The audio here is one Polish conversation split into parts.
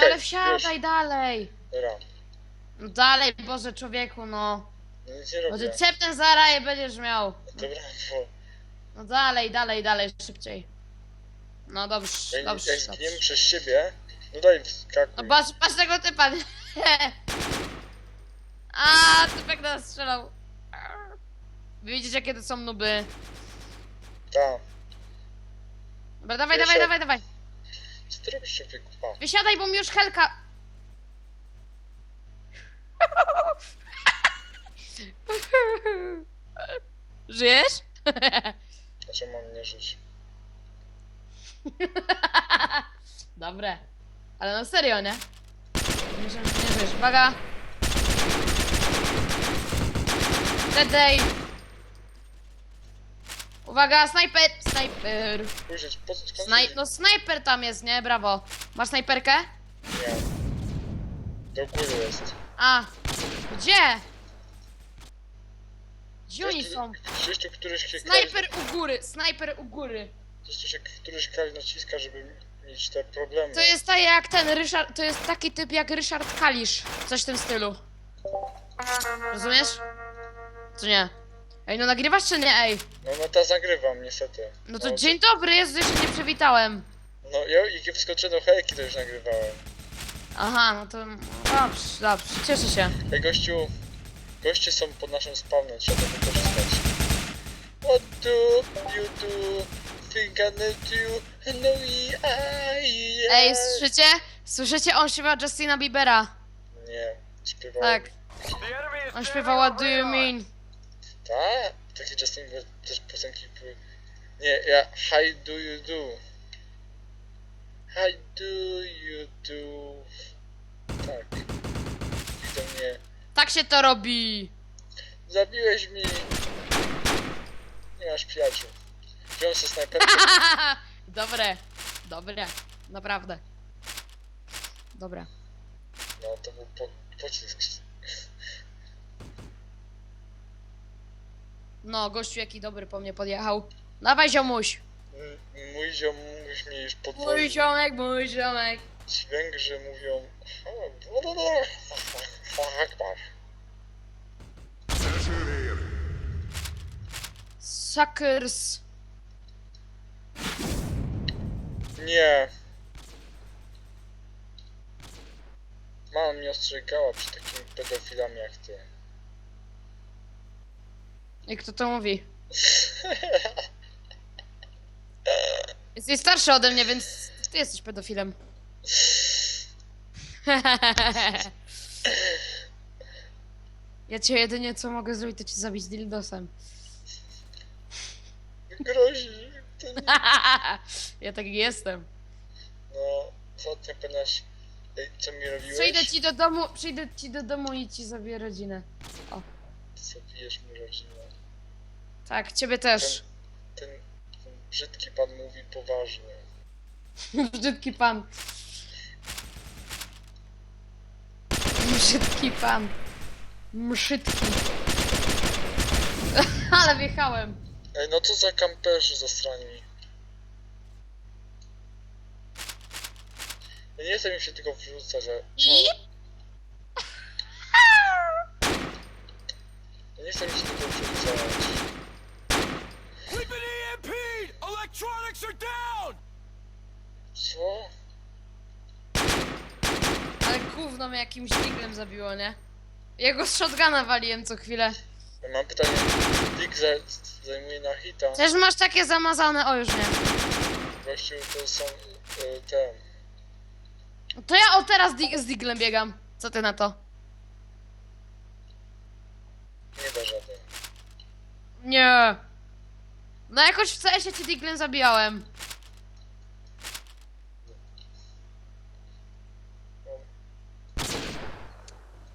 Okej, ale wsiadaj już. dalej. Dobra. No dalej, Boże człowieku, no. No Nic nie robię. i będziesz miał. Dobra, bo No dalej, dalej, dalej, szybciej. No dobrze, jak, dobrze, zginiemy dobrze. przez siebie, no daj wskakuj. No patrz, patrz tego typa. A, typek nas strzelał. Wy widzicie jakie to są nuby. Tak. Dobra, dawaj, Jeszcze. dawaj, dawaj, dawaj. Co ty robisz, człowieku? Pa. Wysiadaj, bo mi już Helka... Żyjesz? Dlaczego mam nie żyć? Dobre. Ale no serio, nie? Myślę, że nie żyjesz. Uwaga! Dedej! Uwaga, snajper! Snajper! Pójrzeć, po co skąd Snaj się- no snajper tam jest, nie? Brawo. Masz snajperkę? Nie. Do góry jest. A! Gdzie? Gdzie oni są? Tu któryś klikał- Snajper u góry, snajper u góry. Tu się któryś kraj naciska, żeby mieć te problemy. To jest tak jak ten Ryszard, to jest taki typ jak Ryszard Kalisz. Coś w tym stylu. Rozumiesz? Co nie? Ej, no nagrywasz czy nie, ej? No, no ta zagrywam, niestety. No to no, dzień dobry, jest, że się nie przywitałem. No, ja jak wskoczę do hejki, to już nagrywałem. Aha, no to dobrze, dobrze, cieszę się. Ej, gościu, goście są pod naszym spawnem, trzeba to wykorzystać. What do you do? Think I need you? No i I, Ej, słyszycie? Słyszycie? On śpiewa Justina Biebera. Nie, śpiewałem. Tak, on śpiewa What do you mean? Tak? Takie Justin Bieber też piosenki były. Nie, ja How do you do? How do you do? Tak. I do mnie. Tak się to robi. Zabiłeś mi! Nie masz przyjaciół. Wziąłem sobie snajperkę. dobre, dobre, naprawdę. Dobre. No to był po, pocisk. No, gościu jaki dobry po mnie podjechał. Dawaj ziomuś. M- Mój ziomuś mi już Mój podwoił ziomek, mój ziomek. dźwięk, że mówią Fuck, Suckers. Nie. Mama mnie ostrzegała przed takimi pedofilami jak ty. I kto to mówi? Jesteś starszy ode mnie, więc ty jesteś pedofilem. Ja cię jedynie co mogę zrobić, to cię zabić dildosem. Grozi. To nie... ja taki jestem. No, ostatnio ponieważ... Ej, co mi robiłeś? Przyjdę ci do domu, przyjdę ci do domu i ci zabiję rodzinę. Zabijesz mi rodzinę. Tak, ciebie też. Ten, ten brzydki pan mówi poważnie. Brzydki pan. Brzydki pan. Mszydki. Ale wjechałem. Ej, no co za kamperzy zastrani. Ja nie chcę mi się tylko wrzucać, że... I? Ja nie chcę mi się tylko wrzucać. Electronics are down! Co? Ale gówno mnie jakimś diglem zabiło, nie? Jego z shotguna waliłem co chwilę. Ja mam pytanie, Dick za, zajmuje na hita. Też masz takie zamazane, o już nie. Gościu, to są y, te... To ja o teraz di z diglem biegam. Co ty na to? Nie da rady. Nie. No jakoś w CS-ie ci diglem zabijałem.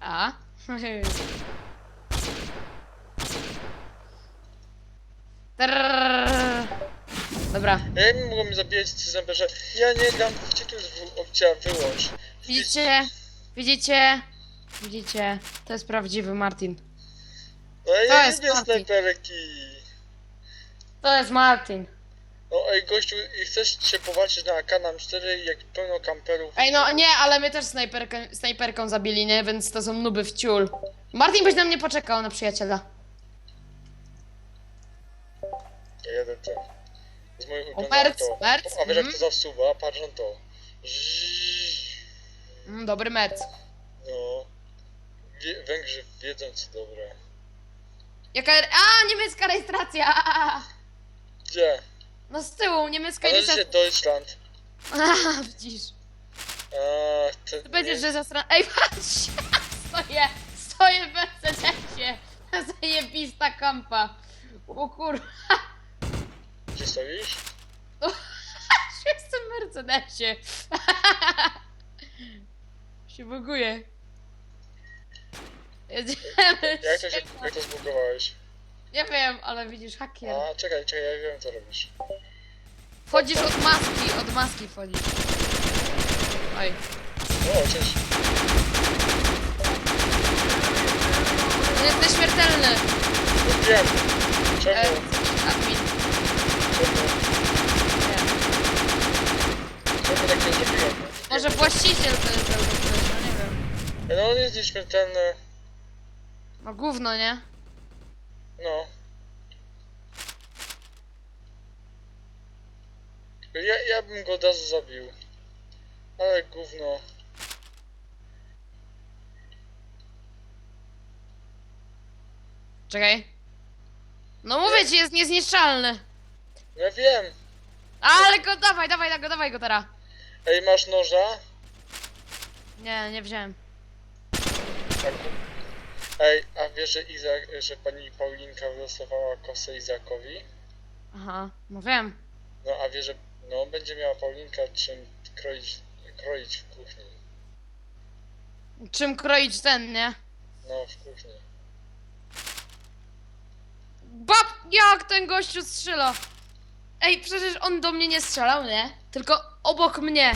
A? Trrrr. Dobra, Ja nie mogą mi zabijać ci zęby, że ja nie dam, gdzie tu jest w- opcja wyłącz. widzicie? Widzicie? Widzicie? To jest prawdziwy Martin. No ja To nie jest lubię Martin. snajperki. To jest Martin. No ej gościu, i chcesz się powalczyć na AK nam 4 jak pełno kamperów. Ej, no nie, ale my też snajperkę, snajperką zabili, nie? Więc to są nuby w ciul. Martin byś na mnie poczekał, na przyjaciela. Ja jadę ten. Z moim ulubionym merc, auto. merc, A wiesz jak mhm. to zasuwa? Patrz na to. Mm, dobry merc. No. Wie, Węgrzy wiedzą co dobre. Jaka... A, niemiecka rejestracja! Gdzie? No z tyłu, niemiecka Ale gdzie rejestracja. Deutschland? A, widzisz. A, ten, Ty będziesz, że zasra... Ej, patrz! Stoję! Stoję w Mercedesie! Zajebista kampa! O kurwa! Gdzie stoisz? Jestem w Mercedesie! się buguje. Jedziemy. Jak to, się, jak to zbugowałeś? Nie wiem, ale widzisz, hakier. A, czekaj, czekaj, ja wiem co robisz. Wchodzisz od maski, od maski wchodzisz. Oj. O, cześć. To jest nieśmiertelny. No wiem. E, Czemu? admin. Czemu? Nie. Czemu tak nie zrobiłem? Może właściciel to jest zauważyłeś, no nie wiem. No on jest nieśmiertelny. No gówno, nie? No. Ja, ja bym go od razu zabił. Ale gówno. Czekaj. No mówię ci, jest niezniszczalny. Ja wiem. Ale go dawaj, dawaj go, dawaj go teraz. Ej, masz noża? Nie, nie wziąłem. Tak. Ej, a wiesz, że, Izak, że pani Paulinka wylosowała kosę Izakowi? Aha, no wiem. No, a wiesz, że no, będzie miała Paulinka czym kroić, kroić w kuchni. Czym kroić ten, nie? No, w kuchni. Bab, jak ten gościu strzela? Ej, przecież on do mnie nie strzelał, nie? Tylko obok mnie.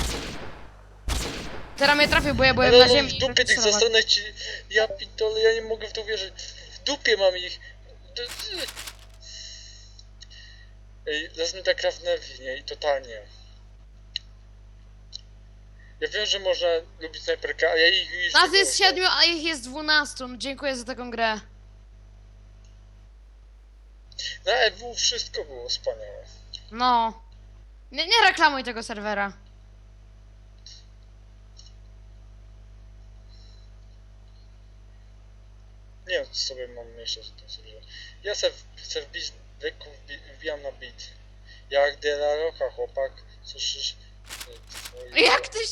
Teraz mnie trafił, bo ja byłem na ziemi. w dupie tych zastanek ci... Ja pitole, ja nie mogę w to wierzyć. W dupie mam ich. Ej, mnie tak nie? I totalnie. Ja wiem, że można lubić snajperkę, a ja ich już... Nas nie jest lubię. siedmiu, a ich jest dwunastu. No, Dziękuję za taką grę. Na EW wszystko było wspaniałe. No. Nie, nie reklamuj tego serwera. Nie wiem, co sobie mam myśleć o tym serwerze. Ja se, w- se wbić, wyku, wbi, wbijam na beat. Jak de la roka, chłopak. Słyszysz... Twoje... Jak tyś...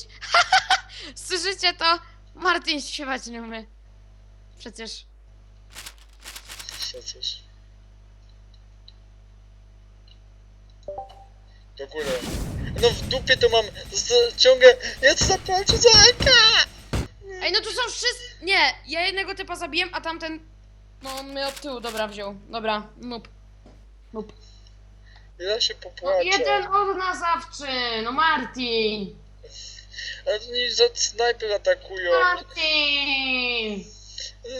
Słyszycie to? Martin śpiewać nie umie. Przecież. Przecież. Do góry. No w dupie to mam. Z, ciągę. Ja to zapłacę za AK! Ej, no tu są wszyscy... Nie, ja jednego typa zabiłem, a tamten... No, on mnie od tyłu, dobra, wziął. Dobra, noob. Noob. Ja się No, popłaczę. jeden odnazawczy, no Martin! Ale to nie za snajper atakują. Martin!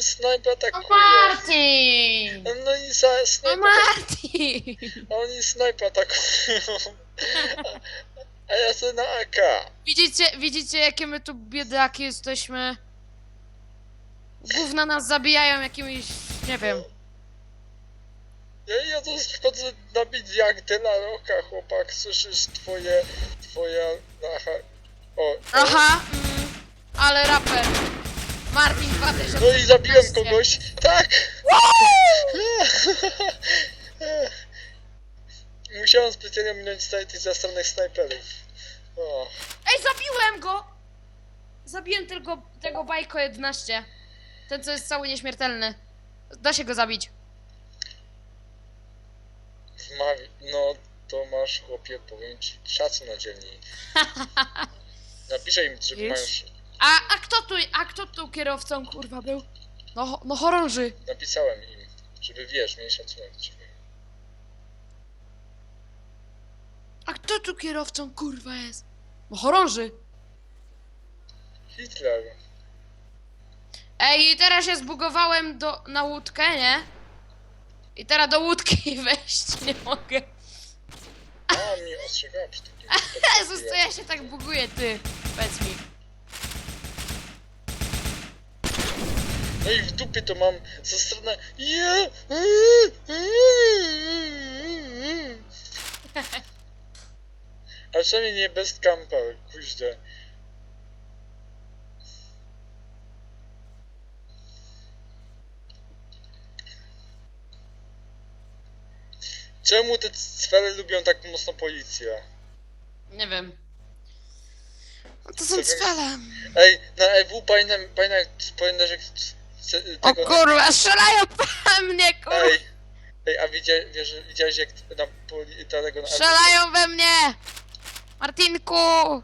Snajper No atakują. Martin! No i za No snajper. Martin! Oni snajper atakują. A, ja sobie na AK. Widzicie, widzicie jakie my tu biedaki jesteśmy? Gówna nas zabijają jakimiś, nie wiem. Ja, ja to wchodzę na bit jak de la roka, chłopak. Słyszysz twoje. Twoja. Aha. O, o. Aha, mm, ale raper. Martin 2015. No i zabiłem kogoś. Tak! Musiałem specjalnie minąć stary tych zastranych snajperów. Ej, zabiłem go! Zabiłem tylko tego bajko 11. Ten, co jest cały nieśmiertelny. Da się go zabić. No, to masz chłopie, powiem ci, szacun na dzielni. Napiszę im, że Wiesz? mają... A, a kto tu, a kto tu kierowcą, kurwa, był? No, no chorąży. Napisałem im, żeby wiesz, mieli szacunek do ciebie. A kto tu kierowcą, kurwa, jest? No chorąży. Hitler. Ej, i teraz się zbugowałem do, na łódkę, nie? I teraz do łódki wejść nie mogę. A, takim... Jezus, co ja się tak buguję, ty. Powiedz mi. No i w dupie to mam ze strony... Ja... A przynajmniej nie bez camper, kuździe. Czemu te cwery lubią tak mocno policję? Nie wiem. No to są Co wiem? cwele. Ej, na EW pamiętam, pamiętam jak pamiętasz jak c- c- O tego... kurwa, strzelają we mnie, kurwa. Ej, ej, a widziałeś, wiesz, widziałeś jak na poli, tego na Strzelają we mnie! Martinku!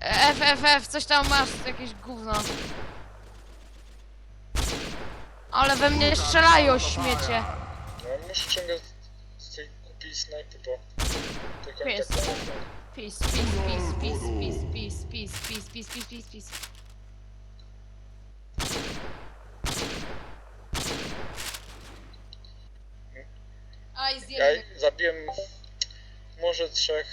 F, F, F, coś tam masz, jakieś gówno. Ale we mnie strzelają, śmiecie. No, muszę ciągle z tej głupiej snajpy, bo... Tylko Pies. tak Peace, peace, peace, peace, peace, peace, peace, peace, peace, peace, peace, peace. Aj, Ja zjemy. zabiłem może trzech.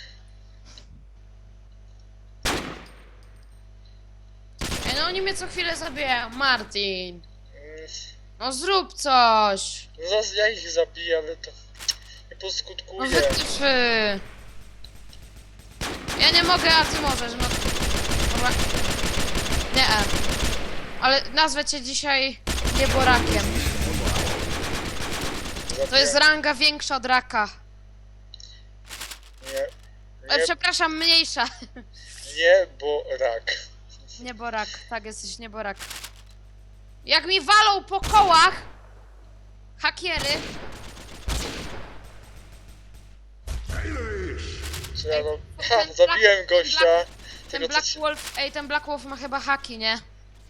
Ej, no oni mnie co chwilę zabijają. Martin, Mm, no zrób coś. No zaraz ja ich zabiję, ale to nie No poskutkuje. wytyfy. Ja nie mogę, a ty możesz, no. Dobra. Nie. Ale nazwę cię dzisiaj nieborakiem. To jest ranga większa od raka. Nie, E, nie, przepraszam, mniejsza. nie, bo rak. Nieborak, tak, jesteś nieborak. Jak mi walą po kołach hakiery, Co ja ten Black- zabiłem ten gościa. ten Tego, co Black ci- Wolf, ej, ten Black Wolf ma chyba haki, nie?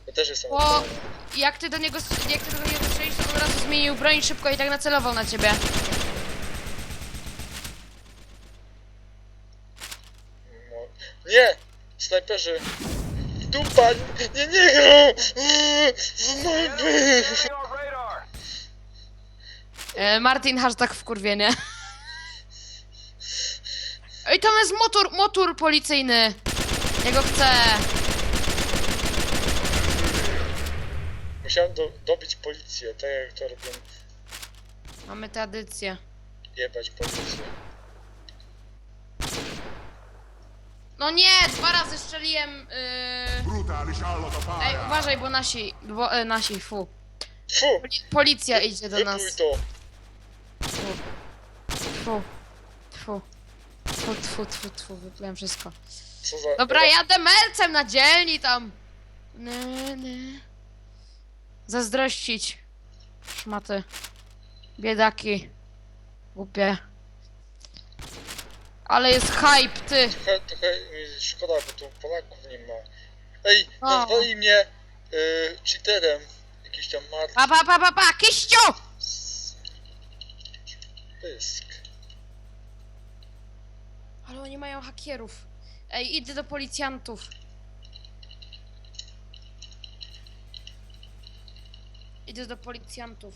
Ja też jestem Bo jak ty do niego, jak ty do niego strzelisz, to od razu zmienił broń szybko i tak nacelował na ciebie. No. Nie! Snajperzy! Dupa! Nie, nie! Snajper! E, Martin, hashtag wkurwienie. Ej, tam jest motor, motor policyjny. Jego chcę. Musiałem do, dobić policję, tak jak to robią. Mamy tradycję. Jebać policję. No nie, dwa razy strzeliłem. Yy... Ej, uważaj, bo nasi, bo e, nasi, fu. Fu! Poli policja idzie do nas. Wypluj to! Fu. Fu. Fu. Tfu, tfu, tfu, tfu, wyplułem wszystko. Co za... Dobra, jadę mercem na dzielni tam. Nie, nie. Zazdrościć. Szmaty. Biedaki. Głupie. Ale jest hype, ty. Trochę, trochę mi szkoda, bo tu Polaków nie ma. Ej, O. nazwali mnie y, cheaterem. Jakiś tam Mark Pa, pa, pa, pa, pa, kiściu! Pysk. Ale oni mają hakierów. Ej, idę do policjantów. Idę do policjantów.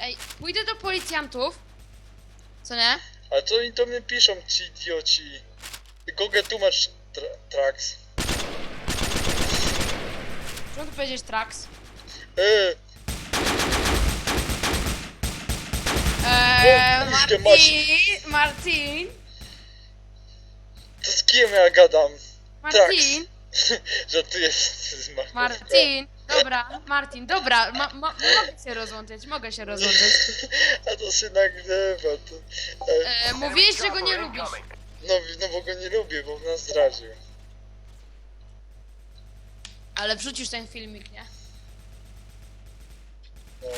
Ej, pójdę do policjantów. Co nie? Ale co oni to mnie piszą, ci idioci? Google tłumacz tra tracks. Czemu tu powiedzieć Trax? Yy, Eee, kurde, Martin! Martin! to z kim ja gadam? Martin! Że ty jesteś z Markówka. Martin! Dobra, Martin, dobra, ma, ma, mogę się rozłączyć, mogę się rozłączyć. A to się nagrywa. To, e, mówiłeś, że go nie lubisz. no, no bo go nie lubię, bo nas zdradził. Ale wrzucisz ten filmik, nie? No.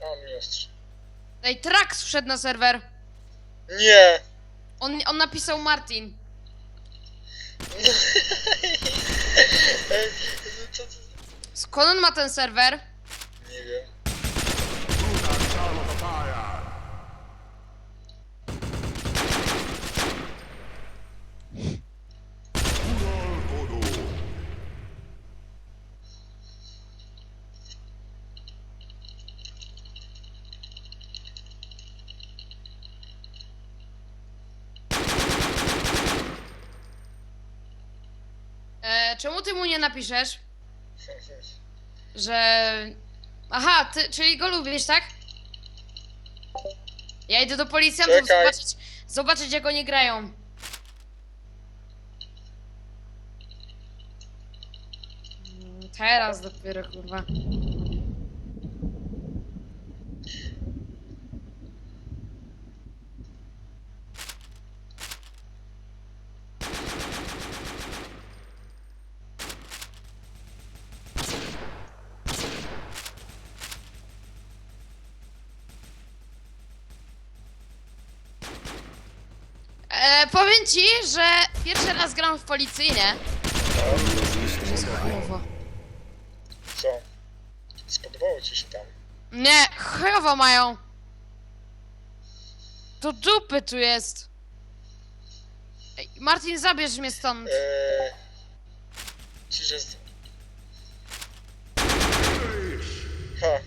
A, mistrz. Ej, Trax wszedł na serwer. Nie! On, on napisał Martin. Ej, co, co, Skąd on ma ten serwer? nie wiem. Brutali sciallo da fare! E, czemu ty mu nie napiszesz, że... Aha, ty, czyli go lubisz, tak? Ja idę do policjantów Czekaj. zobaczyć, zobaczyć jak oni grają. Teraz dopiero, kurwa. E, powiem ci, że pierwszy raz gram w policyjnie. Chujowo. Co? Spodobało ci się tam? Nie, chujowo mają. To dupy tu jest. Ej, Martin, zabierz mnie stąd. Eee... Że... z- Ha.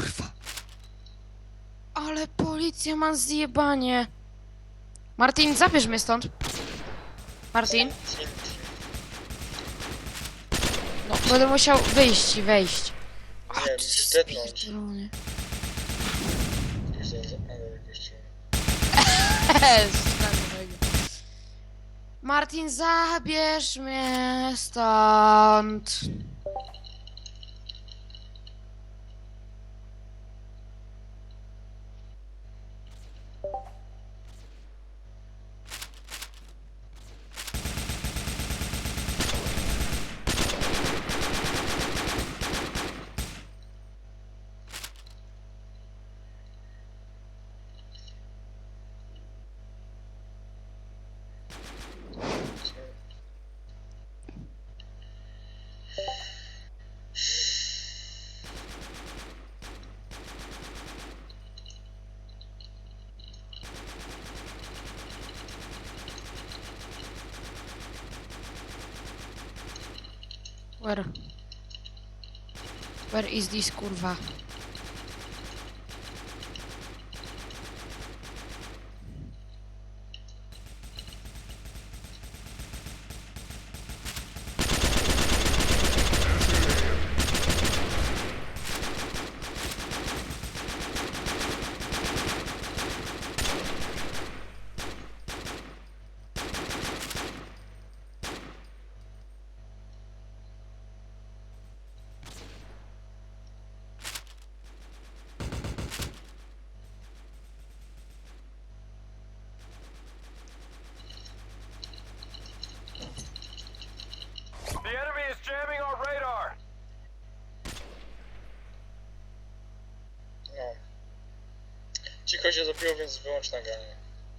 Kurwa. Ale policja ma zjebanie. Martin, zabierz mnie stąd. Martin? No, będę musiał wyjść i wejść. O, Nie, ty musisz spierdolony. Martin, zabierz mnie stąd. Where? Where is this kurwa? Cicho się zrobiło, więc wyłącz nagranie.